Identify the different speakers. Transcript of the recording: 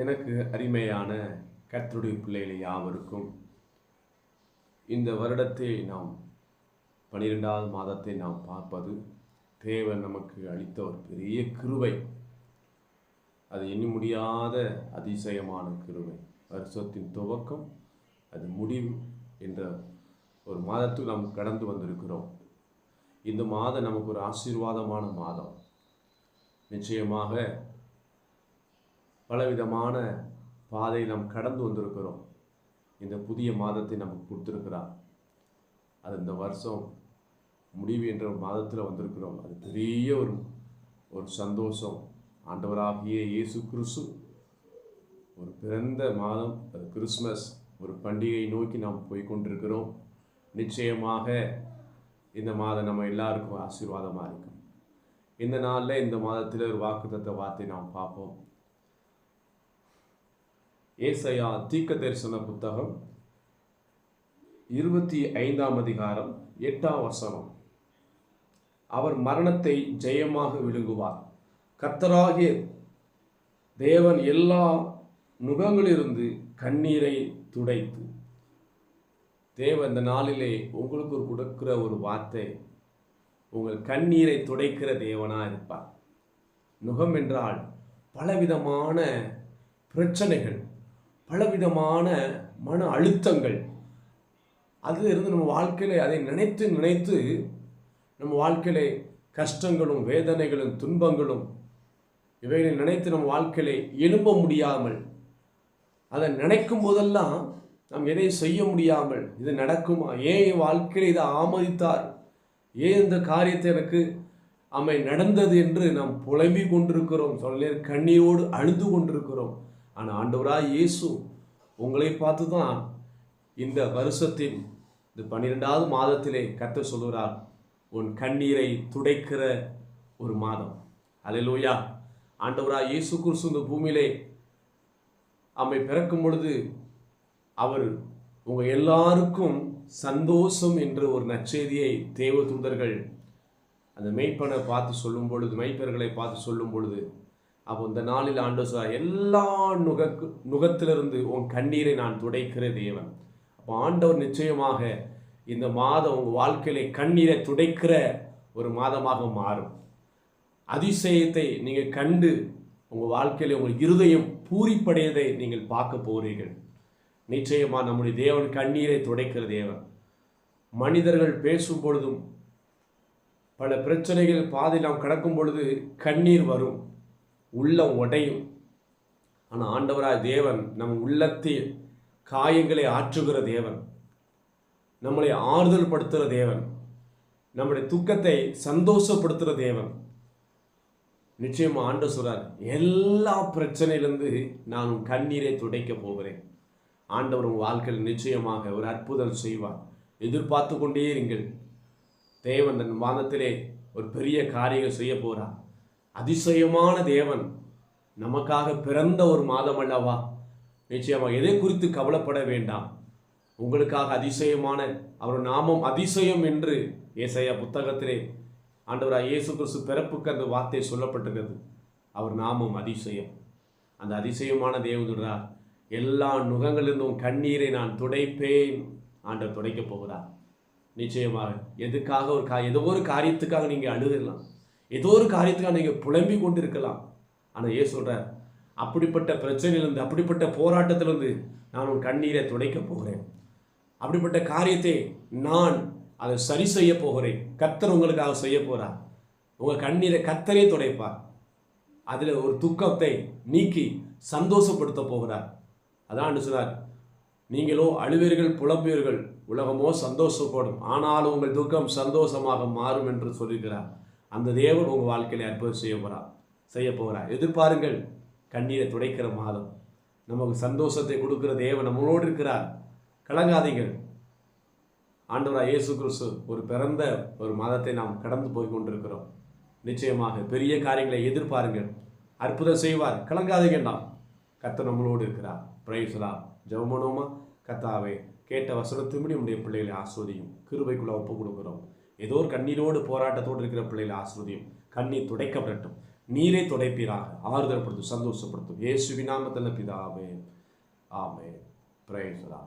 Speaker 1: எனக்கு அருமையான கத்தருடைய பிள்ளைகள் யாவருக்கும் இந்த வருடத்தை நாம் பனிரெண்டாவது மாதத்தை நாம் பார்ப்பது தேவன் நமக்கு அளித்த ஒரு பெரிய கிருவை அது எண்ணி முடியாத அதிசயமான கிருவை வருஷத்தின் துவக்கம் அது முடிவு என்ற ஒரு மாதத்துக்கு நாம் கடந்து வந்திருக்கிறோம். இந்த மாதம் நமக்கு ஒரு ஆசீர்வாதமான மாதம். நிச்சயமாக பலவிதமான பாதை நாம் கடந்து வந்திருக்கிறோம். இந்த புதிய மாதத்தை நமக்கு கொடுத்துருக்கிறார். அது இந்த வருஷம் முடிவு என்ற ஒரு மாதத்தில் வந்திருக்கிறோம். அது பெரிய ஒரு ஒரு சந்தோஷம். ஆண்டவராகிய இயேசு கிறிஸ்து ஒரு பிறந்த மாதம் அது கிறிஸ்மஸ் ஒரு பண்டிகை நோக்கி நாம் போய்கொண்டிருக்கிறோம். நிச்சயமாக இந்த மாதம் நம்ம எல்லாருக்கும் ஆசீர்வாதமாக இருக்கும். இந்த நாளில் இந்த மாதத்தில் ஒரு வாக்குத்தத்த வார்த்தை நாம் பார்ப்போம். ஏசையா தீக்க தரிசன புத்தகம் இருபத்தி ஐந்தாம் அதிகாரம் எட்டாம் வசனம். அவர் மரணத்தை ஜெயமாக விழுங்குவார். கத்தராகிய தேவன் எல்லா நுகங்களிலிருந்து கண்ணீரை துடைத்து. தேவன் இந்த நாளிலே உங்களுக்கு ஒரு கொடுக்கிற ஒரு வார்த்தை. உங்கள் கண்ணீரை துடைக்கிற தேவனாக இருப்பார். நுகம் என்றால் பலவிதமான பிரச்சனைகள். பலவிதமான மன அழுத்தங்கள். அதில் இருந்து நம்ம வாழ்க்கையில் அதை நினைத்து நினைத்து நம்ம வாழ்க்கையிலே கஷ்டங்களும் வேதனைகளும் துன்பங்களும் இவைகளை நினைத்து நம்ம வாழ்க்கையிலே எழும்ப முடியாமல் அதை நினைக்கும் போதெல்லாம் நாம் எதை செய்ய முடியாமல் இது நடக்குமா? ஏன் என் வாழ்க்கையில் இதை ஆமதித்தார்? ஏன் இந்த காரியத்தை எனக்கு அமை நடந்தது என்று நாம் புலம்பிக் கொண்டிருக்கிறோம்? சொல்ல கண்ணீரோடு அழுது கொண்டிருக்கிறோம். ஆனால் ஆண்டவராக இயேசு உங்களை பார்த்து தான் இந்த வருஷத்தின் இந்த பன்னிரெண்டாவது மாதத்திலே கத்த சொல்கிறார் உன் கண்ணீரை துடைக்கிற ஒரு மாதம். அல்லேலூயா ஆண்டவராக இயேசு குருசு இந்த பூமியிலே அம்மை பிறக்கும் பொழுது அவர் உங்கள் எல்லாருக்கும் சந்தோஷம் என்ற ஒரு நற்செய்தியை தேவ தூதர்கள் அந்த மெய்ப்பனை பார்த்து சொல்லும் பொழுது மெய்ப்பர்களை பார்த்து சொல்லும் பொழுது அப்போ இந்த நாளில் ஆண்டு சொல்ல எல்லா நுகக்கு நுகத்திலிருந்து உன் கண்ணீரை நான் துடைக்கிற தேவன். அப்போ ஆண்டவர் நிச்சயமாக இந்த மாதம் உங்கள் வாழ்க்கையிலே கண்ணீரை துடைக்கிற ஒரு மாதமாக மாறும். அதிசயத்தை நீங்கள் கண்டு உங்கள் வாழ்க்கையில் உங்கள் இருதயம் பூரிப்படையதை நீங்கள் பார்க்க போகிறீர்கள். நிச்சயமாக நம்முடைய தேவன் கண்ணீரை துடைக்கிற தேவன். மனிதர்கள் பேசும் பொழுதும் பல பிரச்சனைகள் பாதையில் நாம் கடக்கும் பொழுது கண்ணீர் வரும். உள்ளம் உடையும். ஆனால் ஆண்டவராய் தேவன் நம் உள்ளத்தில் காயங்களை ஆற்றுகிற தேவன். நம்மளை ஆறுதல் படுத்துகிற தேவன். நம்முடைய துக்கத்தை சந்தோஷப்படுத்துகிற தேவன். நிச்சயமாக ஆண்டு சொல்கிறார் எல்லா பிரச்சனையிலிருந்து நான் உன் கண்ணீரை துடைக்க போகிறேன். ஆண்டவர் உன் வாழ்க்கையில் நிச்சயமாக ஒரு அற்புதம் செய்வார். எதிர்பார்த்து கொண்டே இருங்கள். தேவன் தன் வாதத்திலே ஒரு பெரிய காரியங்கள் செய்ய போறார். அதிசயமான தேவன் நமக்காக பிறந்த ஒரு மாதம் அல்லவா? நிச்சயமாக எதை குறித்து கவலைப்பட வேண்டாம். உங்களுக்காக அதிசயமான அவர் நாமம் அதிசயம் என்று ஏசாயா புத்தகத்திலே ஆண்டவராக இயேசு கிறிஸ்து பிறப்புக்கு அந்த வார்த்தை சொல்லப்பட்டிருக்கிறது அவர் நாமம் அதிசயம். அந்த அதிசயமான தேவதுடா எல்லா நுகங்களிலிருந்தும் கண்ணீரை நான் துடைப்பேன். ஆண்டவர் துடைக்கப் போகிறார் நிச்சயமாக எதுக்காக ஒரு கா ஏதோ ஒரு காரியத்துக்காக நீங்கள் அழுதலாம் ஏதோ ஒரு காரியத்துக்காக நீங்கள் புலம்பி கொண்டு இருக்கலாம் ஆனால் ஏன் சொல்கிறார் அப்படிப்பட்ட பிரச்சனையிலிருந்து அப்படிப்பட்ட போராட்டத்திலிருந்து நான் உன் கண்ணீரை துடைக்கப் போகிறேன். அப்படிப்பட்ட காரியத்தை நான் அதை சரி செய்ய போகிறேன். கத்தர் உங்களுக்காக செய்ய போகிறார் உங்கள் கண்ணீரை கத்தரே துடைப்பார். அதில் ஒரு துக்கத்தை நீக்கி சந்தோஷப்படுத்த போகிறார். அதான் சொன்னார் நீங்களோ அழுவீர்கள் புலம்புவீர்கள் உலகமோ சந்தோஷப்படும். ஆனாலும் உங்கள் துக்கம் சந்தோஷமாக மாறும் என்று சொல்லியிருக்கிறார். அந்த தேவன் உங்கள் வாழ்க்கையில் அற்புதம் செய்ய போகிறார் செய்ய போகிறார். எதிர்பாருங்கள் கண்ணீரை துடைக்கிற மாதம். நமக்கு சந்தோஷத்தை கொடுக்கிற தேவன் நம்மளோடு இருக்கிறார். கலங்காதீங்கள் ஆண்டவராக இயேசு கிறிஸ்து ஒரு பிறந்த ஒரு மாதத்தை நாம் கடந்து போய் கொண்டிருக்கிறோம். நிச்சயமாக பெரிய காரியங்களை எதிர்பாருங்கள். அற்புதம் செய்வார். கலங்காதீங்கண்டாம் கத்த நம்மளோடு இருக்கிறார். பிரைஸ்லா ஜெபமனோமா கத்தாவே கேட்ட வசனத்தின்படி நம்முடைய பிள்ளைகளை ஆஸ்வதியும். கிருபைக்குள்ள ஒப்பு கொடுக்குறோம். ஏதோ ஒரு கண்ணீரோடு போராட்டத்தோடு இருக்கிற பிள்ளைகள் ஆஸ்வதியும் கண்ணீர் துடைக்கப்படட்டும். நீரை துடைப்பீராக. ஆறுதல்படுத்தும் சந்தோஷப்படுத்தும். இயேசுவின் நாமத்தில் பிதாவே. ஆமே பிரேசலா